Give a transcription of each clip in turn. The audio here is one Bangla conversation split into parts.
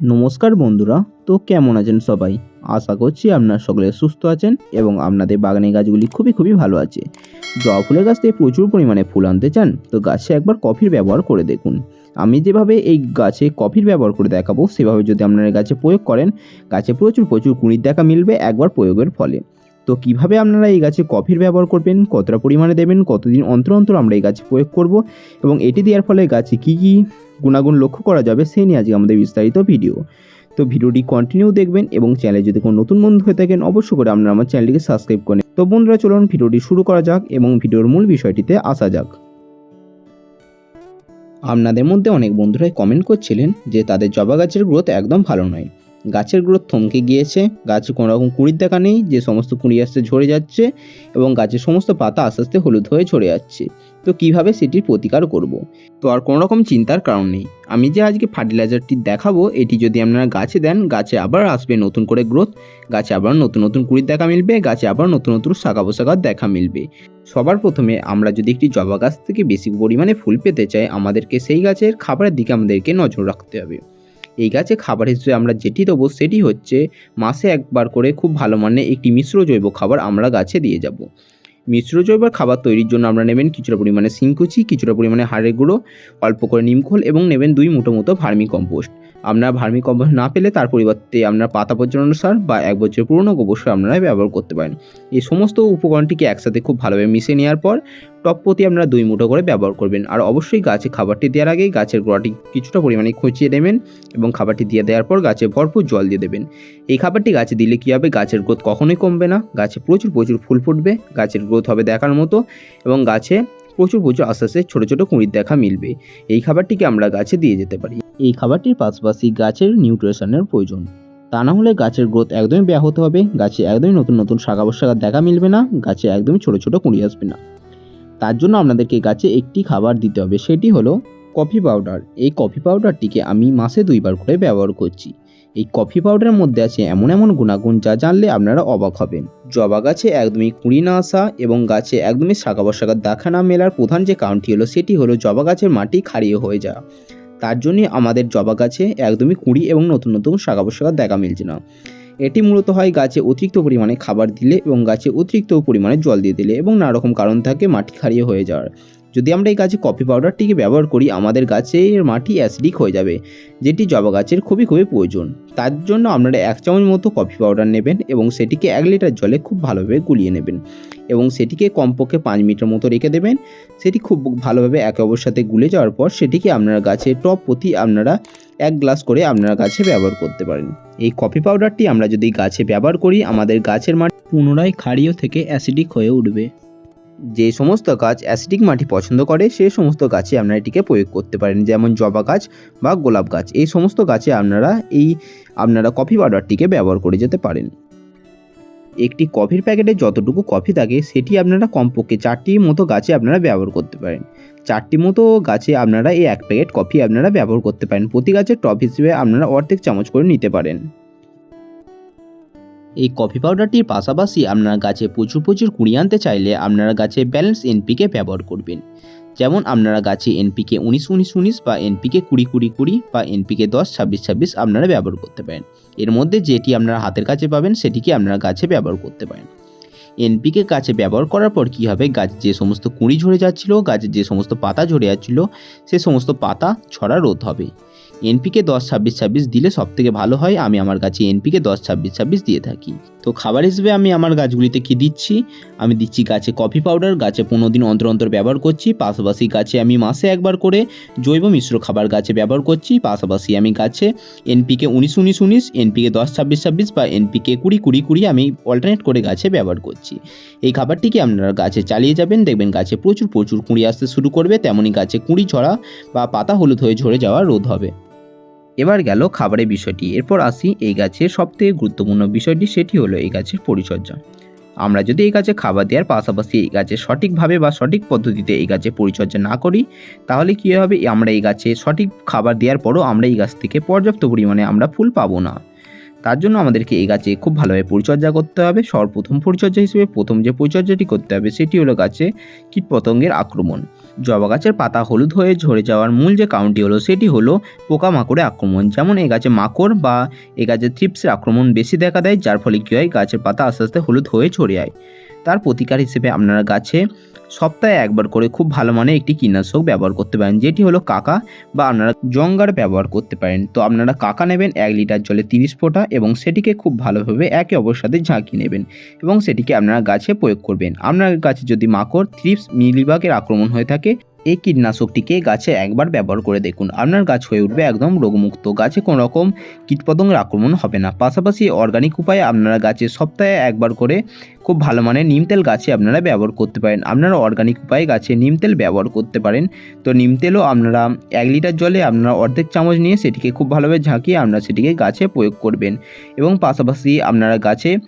নমস্কার বন্ধুরা, তো কেমন আছেন সবাই? আশা করছি আপনারা সকলে সুস্থ আছেন এবং আপনাদের বাগানের গাছগুলি খুবই খুবই ভালো আছে। জবা ফুলের গাছ থেকে প্রচুর পরিমাণে ফুল আনতে চান, তো গাছে একবার কফির ব্যবহার করে দেখুন। আমি যেভাবে এই গাছে কফির ব্যবহার করে দেখাবো, সেভাবে যদি আপনারা গাছে প্রয়োগ করেন, গাছে প্রচুর প্রচুর কুড়ির দেখা মিলবে, একবার প্রয়োগের ফলে। তো কীভাবে আপনারা এই গাছে কফির ব্যবহার করবেন, কতটা পরিমাণে দেবেন, কতদিন অন্তর অন্তর আমরা এই গাছে প্রয়োগ করব এবং এটি দেওয়ার ফলে গাছে কী কী গুণাগুণ লক্ষ্য করা যাবে সেই নিয়ে আজকে আমাদের বিস্তারিত ভিডিও। তো ভিডিওটি কন্টিনিউ দেখবেন এবং চ্যানেলে যদি কোনো নতুন বন্ধু হয়ে থাকেন, অবশ্যই করে আপনারা আমার চ্যানেলটিকে সাবস্ক্রাইব করেন তো বন্ধুরা, চলুন ভিডিওটি শুরু করা যাক এবং ভিডিওর মূল বিষয়টিতে আসা যাক। আপনাদের মধ্যে অনেক বন্ধুরাই কমেন্ট করছিলেন যে তাদের জবা গাছের গ্রোথ একদম ভালো নয়। গাছের গ্রোথ থমকে গিয়েছে। গাছে কোনো রকম কুড়ির দেখা নেই, যে সমস্ত কুড়ি আসতে ঝরে যাচ্ছে এবং গাছের সমস্ত পাতা আস্তে আস্তে হলুদ হয়ে ঝরে যাচ্ছে। তো কীভাবে সেটির প্রতিকার করব। তো আর কোনো রকম চিন্তার কারণ নেই। আমি যে আজকে ফার্টিলাইজারটি দেখাবো, এটি যদি আপনারা গাছে দেন, গাছে আবার আসবে নতুন করে গ্রোথ, গাছে আবার নতুন নতুন কুড়ির দেখা মিলবে, গাছে আবার নতুন নতুন শাখা পোশাকার দেখা মিলবে। সবার প্রথমে আমরা যদি একটি জবা গাছ থেকে বেশি পরিমাণে ফুল পেতে চাই, আমাদেরকে সেই গাছের খাবারের দিকে আমাদেরকে নজর রাখতে হবে। এই গাছে খাবার হিসেবে আমরা যেটি দেবো সেটি হচ্ছে মাসে একবার করে খুব ভালো মানের একটি মিশ্র জৈব খাবার আমরা গাছে দিয়ে যাব। মিশ্র জৈব খাবার তৈরির জন্য আমরা নেবেন কিছুটা পরিমাণে সিংকুচি কিছুটা পরিমাণে হাড়ের গুঁড়ো, অল্প করে নিমখোল এবং নেবেন দুই মুঠো মতো ভার্মি কম্পোস্ট আপনারা ভার্মি কম্পোস্ট না পেলে তার পরিবর্তে আপনারা পাতা পর্যন্ত সার বা এক বছর পুরনো গোবর সার আপনারা ব্যবহার করতে পারেন। এই সমস্ত উপকরণটিকে একসাথে খুব ভালোভাবে মিশিয়ে নেওয়ার পর টপ প্রতি আপনারা দুই মুঠো করে ব্যবহার করবেন। আর অবশ্যই গাছে খাবারটি দেওয়ার আগে গাছের গোড়াটি কিছুটা পরিমাণে খুঁচিয়ে নেবেন এবং খাবারটি দিয়ে দেওয়ার পর গাছে ভরপুর জল দিয়ে দেবেন। এই খাবারটি গাছে দিলে কী হবে? গাছের গ্রোথ কখনোই কমবে না। গাছে প্রচুর প্রচুর ফুল ফুটবে। গাছের গ্রোথ হবে দেখার মতো এবং গাছে প্রচুর প্রচুর আস্তে আস্তে ছোটো ছোটো কুঁড়ির দেখা মিলবে। এই খাবারটিকে আমরা গাছে দিয়ে যেতে পারি। এই খাবারটির পাশাপাশি গাছের নিউট্রিশনের প্রয়োজন। তা না হলে গাছের গ্রোথ একদমই ব্যাহত হবে, গাছে একদমই নতুন নতুন শাখা পোশাকা দেখা মিলবে না, গাছে একদমই ছোটো ছোটো কুঁড়ি আসবে না। তার জন্য আপনাদেরকে গাছে একটি খাবার দিতে হবে, সেটি হলো কফি পাউডার। এই কফি পাউডারটিকে আমি মাসে দুইবার করে ব্যবহার করছি। এই কফি পাউডারের মধ্যে আছে এমন এমন গুণাগুণ যা জানলে আপনারা অবাক হবেন। জবা গাছে একদমই কুড়ি না আসা এবং গাছে একদমই শাখা পোশাকার দেখা না মেলার প্রধান যে কারণটি হলো সেটি হলো জবা গাছের মাটি ক্ষারীয় হয়ে যাওয়া। তার জন্যই আমাদের জবা গাছে একদমই কুড়ি এবং নতুন নতুন শাখা পোশাকার দেখা মিলছে না। এটি মূলত হয় গাছে অতিরিক্ত পরিমাণে খাবার দিলে এবং গাছে অতিরিক্ত পরিমাণে জল দিয়ে দিলে এবং নানা রকম কারণ থাকে মাটি ক্ষারীয় হয়ে যাওয়ার। যদি আমরা এই গাছে কফি পাউডারটিকে ব্যবহার করি, আমাদের গাছের মাটি অ্যাসিডিক হয়ে যাবে, যেটি জবা গাছের খুবই খুবই প্রয়োজন। তার জন্য আপনারা এক চামচ মতো কফি পাউডার নেবেন এবং সেটিকে এক লিটার জলে খুব ভালোভাবে গুলিয়ে নেবেন এবং সেটিকে কমপক্ষে পাঁচ মিনিটের মতো রেখে দেবেন। সেটি খুব ভালোভাবে একে অপর সাথে গুলে যাওয়ার পর সেটিকে আপনারা গাছে টপ প্রতি আপনারা এক গ্লাস করে আপনারা গাছে ব্যবহার করতে পারেন। এই কফি পাউডারটি আমরা যদি গাছে ব্যবহার করি, আমাদের গাছের মাটি পুনরায় ক্ষারীয় থেকে অ্যাসিডিক হয়ে উঠবে। যে সমস্ত গাছ অ্যাসিডিক মাটি পছন্দ করে, সে সমস্ত গাছে আপনারা এটিকে প্রয়োগ করতে পারেন। যেমন জবা গাছ বা গোলাপ গাছ, এই সমস্ত গাছে আপনারা এই, আপনারা কফি পাউডারটিকে ব্যবহার করে যেতে পারেন। একটি কফির প্যাকেটে যতটুকু কফি থাকে, সেটি আপনারা কমপক্ষে চারটি মতো গাছে আপনারা ব্যবহার করতে পারেন। চারটি মতো গাছে আপনারা এই এক প্যাকেট কফি আপনারা ব্যবহার করতে পারেন। প্রতি গাছের টপ হিসেবে আপনারা অর্ধেক চামচ করে নিতে পারেন। এই কফি পাউডারটির পাশাপাশি আপনারা গাছে প্রচুর প্রচুর কুড়ি আনতে চাইলে আপনারা গাছে ব্যালেন্স এনপিকে ব্যবহার করবেন। যেমন আপনারা গাছে এনপিকে উনিশ উনিশ উনিশ বা এনপিকে কুড়ি কুড়ি কুড়ি বা এনপিকে দশ, ছাব্বিশ ছাব্বিশ আপনারা ব্যবহার করতে পারেন। এর মধ্যে যেটি আপনারা হাতের কাছে পাবেন সেটিকে আপনারা গাছে ব্যবহার করতে পারেন। এনপিকে গাছে ব্যবহার করার পর কী হবে? গাছ যে সমস্ত কুঁড়ি ঝরে যাচ্ছিল গাছের যে সমস্ত পাতা ঝরে যাচ্ছিল, সে সমস্ত পাতা ছড়া রোধ হবে। এনপিকে দশ ছাব্বিশ ছাব্বিশ দিলে সব থেকে ভালো হয়, আমি আমার গাছে এনপিকে দশ ছাব্বিশ ছাব্বিশ দিয়ে থাকি। তো খাবার হিসেবে আমি আমার গাছগুলিতে কি দিচ্ছি? আমি দিচ্ছি গাছে কফি পাউডার, গাছে পনেরো দিন অন্তর অন্তর ব্যবহার করছি, পাশাপাশি গাছে আমি মাসে একবার করে জৈব মিশ্র খাবার গাছে ব্যবহার করছি, পাশাপাশি আমি গাছে এনপিকে উনিশ উনিশ উনিশ, এনপিকে দশ ছাব্বিশ ছাব্বিশ বা এনপিকে কুড়ি কুড়ি কুড়ি আমি অল্টারনেট করে গাছে ব্যবহার করছি। এই খাবারটিকে আপনারা গাছে চালিয়ে যাবেন? দেখবেন গাছে প্রচুর প্রচুর কুঁড়ি আসতে শুরু করবে তেমনই গাছে কুঁড়ি ঝরা বা পাতা হলুদ হয়ে ঝরে যাওয়া রোধ হবে। এবার গেল খাবারের বিষয়টি। এরপর আসি এই গাছের সবথেকে গুরুত্বপূর্ণ বিষয়টি, সেটি হলো এই গাছের পরিচর্যা। আমরা যদি এই গাছে খাবার দেওয়ার পাশাপাশি এই গাছে সঠিকভাবে বা সঠিক পদ্ধতিতে এই গাছে পরিচর্যা না করি, তাহলে কী হবে? আমরা এই গাছে সঠিক খাবার দেওয়ার পরও আমরা এই গাছ থেকে পর্যাপ্ত পরিমাণে আমরা ফুল পাবো না। তার জন্য আমাদেরকে এই গাছে খুব ভালোভাবে পরিচর্যা করতে হবে। সর্বপ্রথম পরিচর্যা হিসেবে প্রথম যে পরিচর্যাটি করতে হবে, সেটি হলো গাছে কীটপতঙ্গের আক্রমণ। জবা গাছের পাতা হলুদ হয়ে ঝরে যাওয়ার মূল যে কারণটি হলো সেটি হলো পোকামাকড়ের আক্রমণ। যেমন এই গাছে মাকড় বা এ গাছে থ্রিপসের আক্রমণ বেশি দেখা দেয়, যার ফলে কী হয়? গাছের পাতা আস্তে আস্তে হলুদ হয়ে ঝরে যায়। তার প্রতিকার হিসেবে আপনারা গাছে সপ্তাহে একবার করে খুব ভালো মানের একটি কীটনাশক ব্যবহার করতে পারেন, যেটি হলো কাকা বা আপনারা জঙ্গার ব্যবহার করতে পারেন। তো আপনারা কাকা নেবেন এক লিটার জলে তিরিশ ফোঁটা এবং সেটিকে খুব ভালোভাবে একে অপরের সাথে নেবেন এবং সেটিকে আপনারা গাছে প্রয়োগ করবেন। আপনার গাছে যদি মাকড়, থ্রিপস, মিলিবাগের আক্রমণ হয়ে থাকে এই কীটনাশকটিকে গাছে একবার ব্যবহার করে দেখুন। আপনার গাছ হয়ে উঠবে একদম রোগমুক্ত। গাছে কোনো রকম কীটপতঙ্গের আক্রমণ হবে না। পাশাপাশি অর্গানিক উপায়ে আপনারা গাছে সপ্তাহে একবার করে খুব ভালো মানের নিম তেল গাছে আপনারা ব্যবহার করতে পারেন। আপনারা অর্গানিক উপায়ে গাছে নিম তেল ব্যবহার করতে পারেন। তো নিম তেলও আপনারা এক লিটার জলে আপনারা অর্ধেক চামচ নিয়ে সেটিকে খুব ভালোভাবে ঝাঁকিয়ে আপনারা সেটিকে গাছে প্রয়োগ করবেন। এবং পাশাপাশি আপনারা গাছে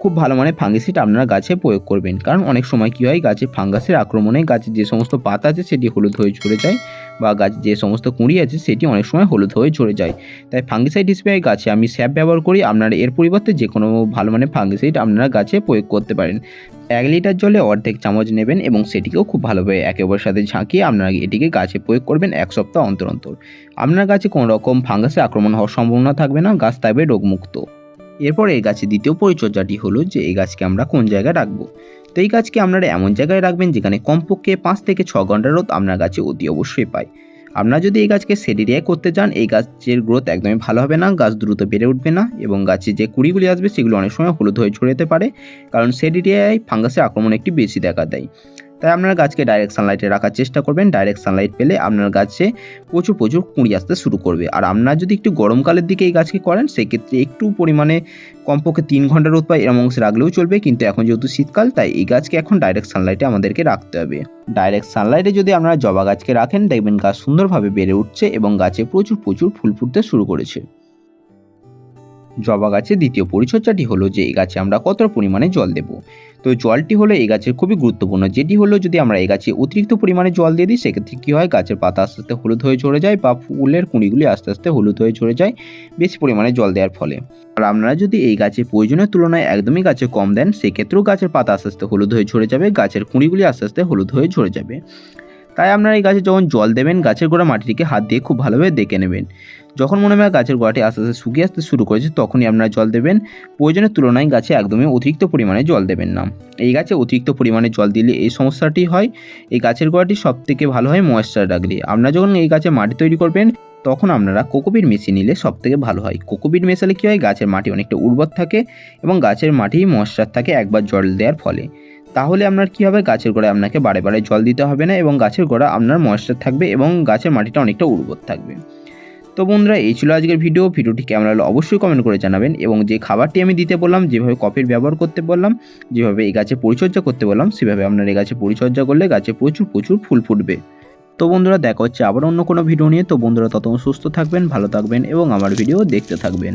খুব ভালো মানের ফাঙ্গিসিড আপনারা গাছে প্রয়োগ করবেন। কারণ অনেক সময় কী হয়, গাছে ফাঙ্গাসের আক্রমণে গাছের যে সমস্ত পাতা আছে, সেটি হলুদ হয়ে ঝরে যায় বা গাছে যে সমস্ত কুঁড়ি আছে, সেটি অনেক সময় হলুদ হয়ে ঝরে যায়। তাই ফাঙ্গিসাইড হিসেবে গাছে আমি স্যাপ ব্যবহার করি। আপনারা এর পরিবর্তে যে কোনো ভালো মানের ফাঙ্গিসাইড আপনারা গাছে প্রয়োগ করতে পারেন। এক লিটার জলে অর্ধেক চামচ নেবেন এবং সেটিকেও খুব ভালোভাবে একেবারের সাথে ঝাঁকিয়ে আপনারা এটিকে গাছে প্রয়োগ করবেন এক সপ্তাহ অন্তর অন্তর। আপনার গাছে কোনো রকম ফাঙ্গাসের আক্রমণ হওয়ার সম্ভাবনা থাকবে না, গাছ থাকবে রোগমুক্ত। এরপর এই গাছের দ্বিতীয় পরিচর্যাটি হলো যে এই গাছকে আমরা কোন জায়গায় রাখব। তো এই গাছকে আপনারা এমন জায়গায় রাখবেন যেখানে কমপক্ষে পাঁচ থেকে ছ ঘণ্টা রোদ আপনার গাছে অতি অবশ্যই পায়। আপনারা যদি এই গাছকে সেডিরিয়ায় করতে চান, এই গাছের গ্রোথ একদমই ভালো হবে না, গাছ দ্রুত বেড়ে উঠবে না এবং গাছে যে কুড়িগুলি আসবে সেগুলো অনেক সময় হলুদ হয়ে ঝরে যেতে পারে, কারণ সেডিরিয়ায় ফাঙ্গাসের আক্রমণ একটি বেশি দেখা দেয়। তাই আপনার গাছকে ডাইরেক্ট সানলাইটে রাখার চেষ্টা করবেন। ডাইরেক্ট সানলাইট পেলে আপনার গাছে প্রচুর প্রচুর কুঁড়ি আসতে শুরু করবে। আর আপনার যদি একটু গরমকালের দিকে এই গাছকে করেন, সেক্ষেত্রে একটু পরিমাণে কমপক্ষে তিন ঘণ্টা রোদ পায় এরম অংশে রাখলেও চলবে। কিন্তু এখন যেহেতু শীতকাল, তাই এই গাছকে এখন ডাইরেক্ট সানলাইটে আমাদেরকে রাখতে হবে। ডাইরেক্ট সানলাইটে যদি আপনারা জবা গাছকে রাখেন, দেখবেন গাছ সুন্দরভাবে বেড়ে উঠছে এবং গাছে প্রচুর প্রচুর ফুল ফুটতে শুরু করেছে। জবা গাছের দ্বিতীয় পরিচর্যাটি হলো যে এই গাছে আমরা কত পরিমাণে জল দেব। তো জলটি হলো এই গাছের খুবই গুরুত্বপূর্ণ। যেটি হলো যদি আমরা এই গাছে অতিরিক্ত পরিমাণে জল দিয়ে দিই, সেক্ষেত্রে কী হয়? গাছের পাতা আস্তে আস্তে হলুদ হয়ে ঝরে যায় বা ফুলের কুঁড়িগুলি আস্তে আস্তে হলুদ হয়ে ঝরে যায় বেশি পরিমাণে জল দেওয়ার ফলে। আর আপনারা যদি এই গাছে প্রয়োজনের তুলনায় একদমই গাছে কম দেন, সেক্ষেত্রেও গাছের পাতা আস্তে আস্তে হলুদ হয়ে ঝরে যাবে, গাছের কুঁড়িগুলি আস্তে আস্তে হলুদ হয়ে ঝরে যাবে। তাই আপনারা এই গাছে যখন জল দেবেন, গাছের গোড়া মাটিটিকে হাত দিয়ে খুব ভালোভাবে দেখে নেবেন। যখন মনে হয় গাছের গোড়াটি আস্তে আস্তে শুকিয়ে আসতে শুরু করেছে, তখনই আপনারা জল দেবেন। প্রয়োজনের তুলনায় গাছে একদমই অতিরিক্ত পরিমাণে জল দেবেন না। এই গাছে অতিরিক্ত পরিমাণে জল দিলে এই সমস্যাটি হয়। এই গাছের গোড়াটি সব থেকে ভালো হয় ময়েশ্চার রাখলে আপনারা যখন এই গাছে মাটি তৈরি করবেন, তখন আপনারা কোকোপিট মিশিয়ে নিলে সব থেকে ভালো হয়। কোকোপিট মেশালে কী হয়? গাছের মাটি অনেকটা উর্বর থাকে এবং গাছের মাটি ময়েশ্চার থাকে, একবার জল দেওয়ার ফলে। তাহলে আপনার কী হবে? গাছের গোড়ায় আপনাকে বারে বারে জল দিতে হবে না এবং গাছের গোড়া আপনার ময়েশ্চার থাকবে এবং গাছের মাটিটা অনেকটা উর্বর থাকবে। তো বন্ধুরা, এই ছিল আজকের ভিডিও ভিডিওটি কেমন লাগল অবশ্যই কমেন্ট করে জানাবেন এবং যে খাবারটি আমি দিতে বললাম, যেভাবে কফির ব্যবহার করতে বললাম, যেভাবে এই গাছে পরিচর্যা করতে বললাম, সেভাবে আপনার এই গাছে পরিচর্যা করলে গাছে প্রচুর প্রচুর ফুল ফুটবে। তো বন্ধুরা, দেখা হচ্ছে আবার অন্য কোনো ভিডিও নিয়ে। তো বন্ধুরা তত সুস্থ থাকবেন, ভালো থাকবেন এবং আমার ভিডিও দেখতে থাকবেন।